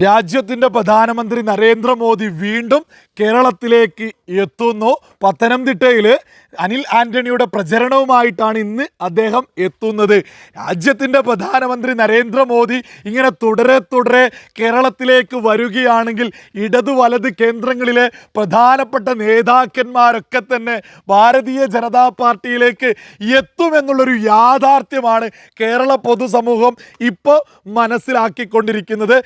രാജ്യത്തിന്റെ പ്രധാനമന്ത്രി നരേന്ദ്രമോദി വീണ്ടും കേരളത്തിലേക്ക് എത്തുന്നു. പത്തനംതിട്ടയിൽ അനിൽ ആന്റണിയുടെ പ്രചരണവുമായിട്ടാണ് ഇന്ന് അദ്ദേഹം എത്തുന്നത്. രാജ്യത്തിന്റെ പ്രധാനമന്ത്രി നരേന്ദ്രമോദി ഇങ്ങനെ തുടരെ തുടരെ കേരളത്തിലേക്ക് വരികയാണെങ്കിൽ ഇടതു വലത് കേന്ദ്രങ്ങളിലെ പ്രധാനപ്പെട്ട നേതാക്കന്മാരൊക്കെ തന്നെ ഭാരതീയ ജനതാ പാർട്ടിയിലേക്ക് എത്തുമെന്നുള്ളൊരു യാഥാർത്ഥ്യമാണ് കേരള പൊതുസമൂഹം ഇപ്പോൾ മനസ്സിലാക്കിക്കൊണ്ടിരിക്കുന്നത്.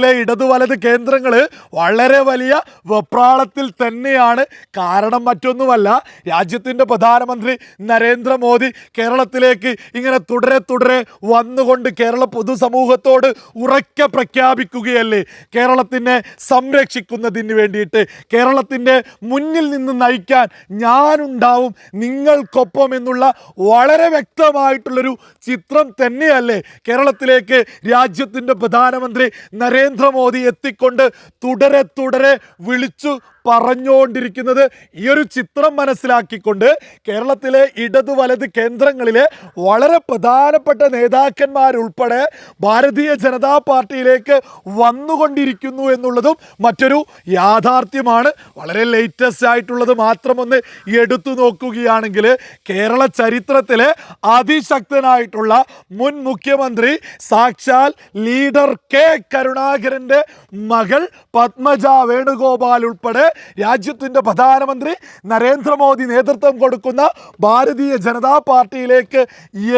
കേരളത്തിലെ ഇടതു വലത് കേന്ദ്രങ്ങൾ വളരെ വലിയ വെപ്രാളത്തിൽ തന്നെയാണ്. കാരണം മറ്റൊന്നുമല്ല രാജ്യത്തിന്റെ പ്രധാനമന്ത്രി നരേന്ദ്രമോദി കേരളത്തിലേക്ക് ഇങ്ങനെ തുടരെ തുടരെ വന്നുകൊണ്ട് കേരള പൊതുസമൂഹത്തോട് ഉറക്കെ പ്രഖ്യാപിക്കുകയല്ലേ? കേരളത്തിനെ സംരക്ഷിക്കുന്നതിന് വേണ്ടിയിട്ട് കേരളത്തിന്റെ മുന്നിൽ നിന്ന് നയിക്കാൻ ഞാനുണ്ടാവും നിങ്ങൾക്കൊപ്പം എന്നുള്ള വളരെ വ്യക്തമായിട്ടുള്ളൊരു ചിത്രം തന്നെയല്ലേ? കേരളത്തിലേക്ക് രാജ്യത്തിന്റെ പ്രധാനമന്ത്രി നരേന്ദ്രമോദി എത്തിക്കൊണ്ട് തുടരെ തുടരെ വിളിച്ചു പറഞ്ഞുകൊണ്ടിരിക്കുന്നത് ഈ ഒരു ചിത്രം മനസ്സിലാക്കിക്കൊണ്ട് കേരളത്തിലെ ഇടതു വലത് കേന്ദ്രങ്ങളിലെ വളരെ പ്രധാനപ്പെട്ട നേതാക്കന്മാരുൾപ്പെടെ ഭാരതീയ ജനതാ പാർട്ടിയിലേക്ക് വന്നുകൊണ്ടിരിക്കുന്നു എന്നുള്ളതും മറ്റൊരു യാഥാർത്ഥ്യമാണ്. വളരെ ലേറ്റസ്റ്റ് ആയിട്ടുള്ളത് മാത്രമൊന്ന് എടുത്തു നോക്കുകയാണെങ്കിൽ കേരള ചരിത്രത്തിലെ അതിശക്തനായിട്ടുള്ള മുൻ മുഖ്യമന്ത്രി സാക്ഷാൽ ലീഡർ കെ കരുണാകരന്റെ മകൾ പത്മജ വേണുഗോപാൽ ഉൾപ്പെടെ രാജ്യത്തിന്റെ പ്രധാനമന്ത്രി നരേന്ദ്രമോദി നേതൃത്വം കൊടുക്കുന്ന ഭാരതീയ ജനതാ പാർട്ടിയിലേക്ക്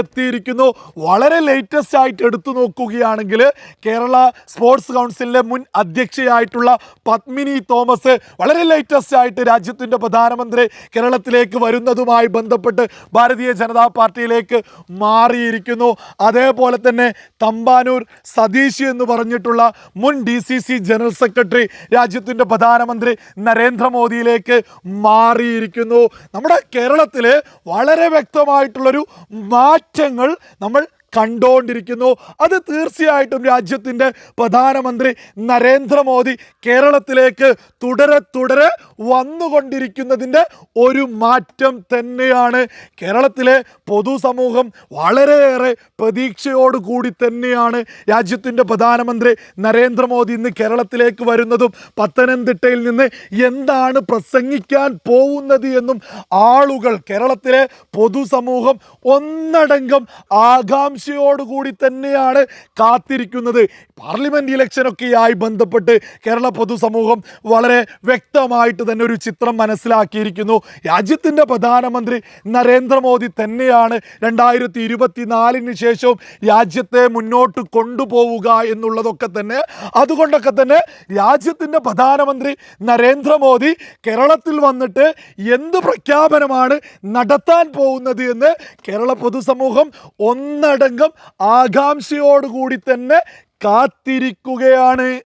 എത്തിയിരിക്കുന്നു. വളരെ ലേറ്റസ്റ്റ് ആയിട്ട് എടുത്തു നോക്കുകയാണെങ്കിൽ കേരള സ്പോർട്സ് കൗൺസിലിലെ മുൻ അധ്യക്ഷയായിട്ടുള്ള പത്മിനി തോമസ് വളരെ ലേറ്റസ്റ്റ് ആയിട്ട് രാജ്യത്തിന്റെ പ്രധാനമന്ത്രി കേരളത്തിലേക്ക് വരുന്നതുമായി ബന്ധപ്പെട്ട് ഭാരതീയ ജനതാ പാർട്ടിയിലേക്ക് മാറിയിരിക്കുന്നു. അതേപോലെ തന്നെ തമ്പാനൂർ സതീഷ് എന്ന് പറഞ്ഞിട്ടുള്ള മുൻ D C C general secretary രാജ്യത്തിന്റെ പ്രധാനമന്ത്രി നരേന്ദ്രമോദിയിലേക്ക് മാറിയിരിക്കുന്നു. നമ്മുടെ കേരളത്തിൽ വളരെ വ്യക്തമായിട്ടുള്ളൊരു മാറ്റങ്ങൾ നമ്മൾ കണ്ടുകൊണ്ടിരിക്കുന്നു അത് തീർച്ചയായിട്ടും രാജ്യത്തിന്റെ പ്രധാനമന്ത്രി നരേന്ദ്രമോദി കേരളത്തിലേക്ക് തുടരെ തുടരെ വന്നുകൊണ്ടിരിക്കുന്നതിന്റെ ഒരു മാറ്റം തന്നെയാണ്. കേരളത്തിലെ പൊതുസമൂഹം വളരെയേറെ പ്രതീക്ഷയോട് കൂടി തന്നെയാണ് രാജ്യത്തിന്റെ പ്രധാനമന്ത്രി നരേന്ദ്രമോദി ഇന്ന് കേരളത്തിലേക്ക് വരുന്നതും. പത്തനംതിട്ടയിൽ നിന്ന് എന്താണ് പ്രസംഗിക്കാൻ പോകുന്നത് എന്നും ആളുകൾ കേരളത്തിലെ പൊതുസമൂഹം ഒന്നടങ്കം ആകാംക്ഷയോടുകൂടി തന്നെയാണ് കാത്തിരിക്കുന്നത്. പാർലമെന്റ് ഇലക്ഷനൊക്കെയായി ബന്ധപ്പെട്ട് കേരള പൊതുസമൂഹം വളരെ വ്യക്തമായിട്ട് തന്നെ ഒരു ചിത്രം മനസ്സിലാക്കിയിരിക്കുന്നു. രാജ്യത്തിന്റെ പ്രധാനമന്ത്രി നരേന്ദ്രമോദി തന്നെയാണ് രണ്ടായിരത്തി ഇരുപത്തിനാലിന് ശേഷവും രാജ്യത്തെ മുന്നോട്ട് കൊണ്ടുപോവുക എന്നുള്ളതൊക്കെ തന്നെ. അതുകൊണ്ടൊക്കെ തന്നെ രാജ്യത്തിന്റെ പ്രധാനമന്ത്രി നരേന്ദ്രമോദി കേരളത്തിൽ വന്നിട്ട് എന്ത് പ്രഖ്യാപനമാണ് നടത്താൻ പോകുന്നത് എന്ന് കേരള പൊതുസമൂഹം ഒന്നടങ്കം ആകാംക്ഷയോടുകൂടി തന്നെ കാത്തിരിക്കുകയാണ്.